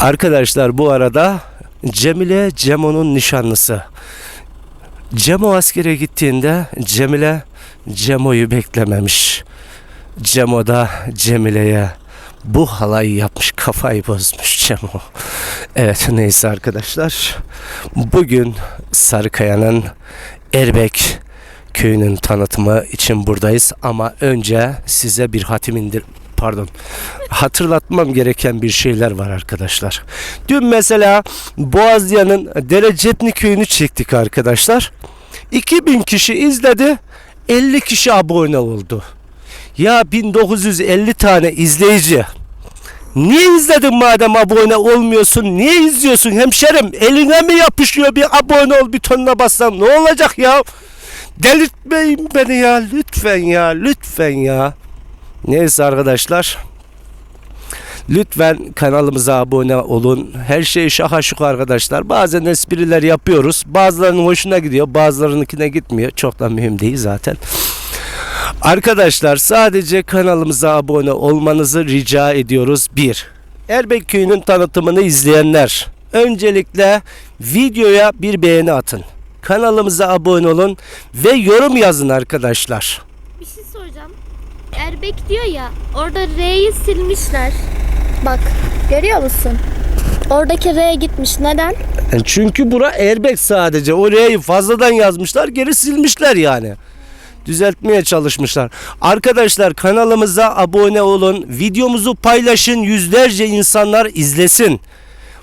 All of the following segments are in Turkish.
Arkadaşlar bu arada Cemile Cemo'nun nişanlısı. Cemo askere gittiğinde Cemile Cemo'yu beklememiş. Cemo da Cemile'ye bu halayı yapmış kafayı bozmuş Cemo. Evet neyse arkadaşlar. Bugün Sarıkaya'nın Erbek köyünün tanıtımı için buradayız ama önce size bir hatim indir pardon hatırlatmam gereken bir şeyler var arkadaşlar. Dün mesela Boğazlı'nın Derecepni köyünü çektik arkadaşlar. 2000 kişi izledi 50 kişi abone oldu. Ya 1950 tane izleyici Niye izledin madem abone olmuyorsun? Niye izliyorsun hemşerim? Eline mi yapışıyor bir abone ol butonuna bassam ne olacak ya? Delirtmeyin beni ya lütfen ya lütfen ya. Neyse arkadaşlar. Lütfen kanalımıza abone olun. Her şey şaka şuka arkadaşlar. Bazen espriler yapıyoruz. Bazılarının hoşuna gidiyor. Bazılarınınkine gitmiyor. Çok da mühim değil zaten. Arkadaşlar sadece kanalımıza abone olmanızı rica ediyoruz. 1. Erbek Köyü'nün tanıtımını izleyenler öncelikle videoya bir beğeni atın. Kanalımıza abone olun ve yorum yazın arkadaşlar. Bir şey. Erbek diyor ya orada R'yi silmişler. Bak görüyor musun? Oradaki R gitmiş. Neden? Yani çünkü bura Erbek sadece. Orayı fazladan yazmışlar geri silmişler yani. Düzeltmeye çalışmışlar. Arkadaşlar kanalımıza abone olun. Videomuzu paylaşın. Yüzlerce insanlar izlesin.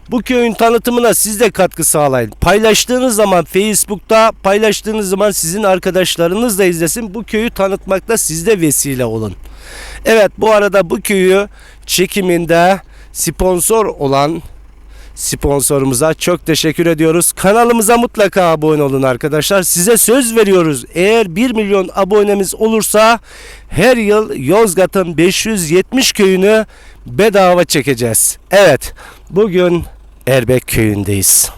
Bu köyün tanıtımına siz de katkı sağlayın. Paylaştığınız zaman Facebook'ta paylaştığınız zaman sizin arkadaşlarınız da izlesin. Bu köyü tanıtmakta siz de vesile olun. Evet bu arada bu köyü çekiminde sponsor olan sponsorumuza çok teşekkür ediyoruz. Kanalımıza mutlaka abone olun arkadaşlar. Size söz veriyoruz. Eğer 1 milyon abonemiz olursa her yıl Yozgat'ın 570 köyünü bedava çekeceğiz. Evet, bugün Erbek köyündeyiz.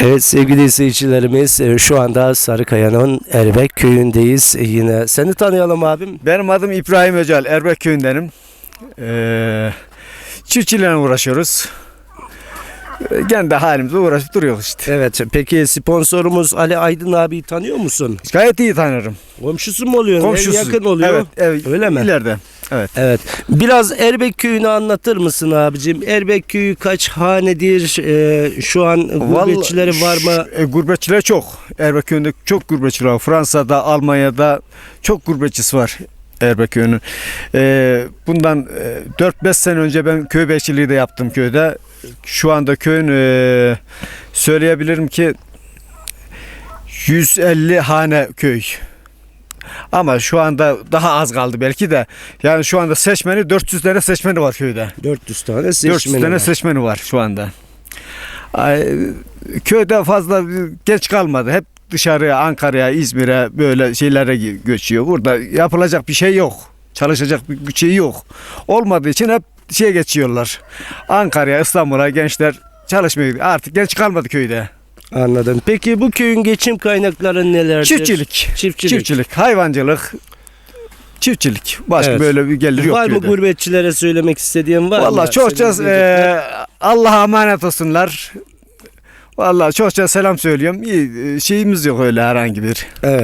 Evet sevgili izleyicilerimiz e, şu anda Sarıkaya'nın Erbek köyündeyiz. E, Yine seni tanıyalım abim. Benim adım İbrahim Öcal, Erbek köyündenim. Ee, çiftçilerle uğraşıyoruz. Ee, Kendi halimizle uğraşıp duruyoruz işte. Evet peki sponsorumuz Ali Aydın abi tanıyor musun? Gayet iyi tanırım. Komşusu mu oluyor? Komşusu. Ev yakın oluyor. Evet, evet. Öyle mi? İleride. Evet. Evet. Biraz Erbek köyünü anlatır mısın abicim? Erbek köyü kaç hanedir? E, şu an gurbetçileri var mı? E, gurbetçiler çok. Erbek köyünde çok gurbetçiler var. Fransa'da, Almanya'da çok gurbetçisi var. Erbek köyünün. Ee, bundan e, 4-5 sene önce ben köy bekçiliği de yaptım köyde. Şu anda köyün e, söyleyebilirim ki 150 hane köy. Ama şu anda daha az kaldı belki de. Yani şu anda seçmeni 400 tane seçmeni var köyde. 400 tane 400 seçmeni tane var. seçmeni var şu anda. Ay, köyde fazla genç kalmadı. Hep dışarıya, Ankara'ya, İzmir'e böyle şeylere gö- göçüyor. Burada yapılacak bir şey yok. Çalışacak bir şey yok. Olmadığı için hep şeye geçiyorlar. Ankara'ya, İstanbul'a gençler çalışmaya gidiyor. Artık genç kalmadı köyde. Anladım. Peki bu köyün geçim kaynakları nelerdir? Çiftçilik, Çiftçilik. çiftçilik, hayvancılık, çiftçilik. Başka Evet. böyle bir gelir yok var mı köyde. gurbetçilere söylemek istediğin var mı? Vallahi çokça Senin diyeceklerin? e, Allah'a emanet olsunlar. Vallahi çokça selam söylüyorum. İyi, e, şeyimiz yok öyle herhangi bir. Evet.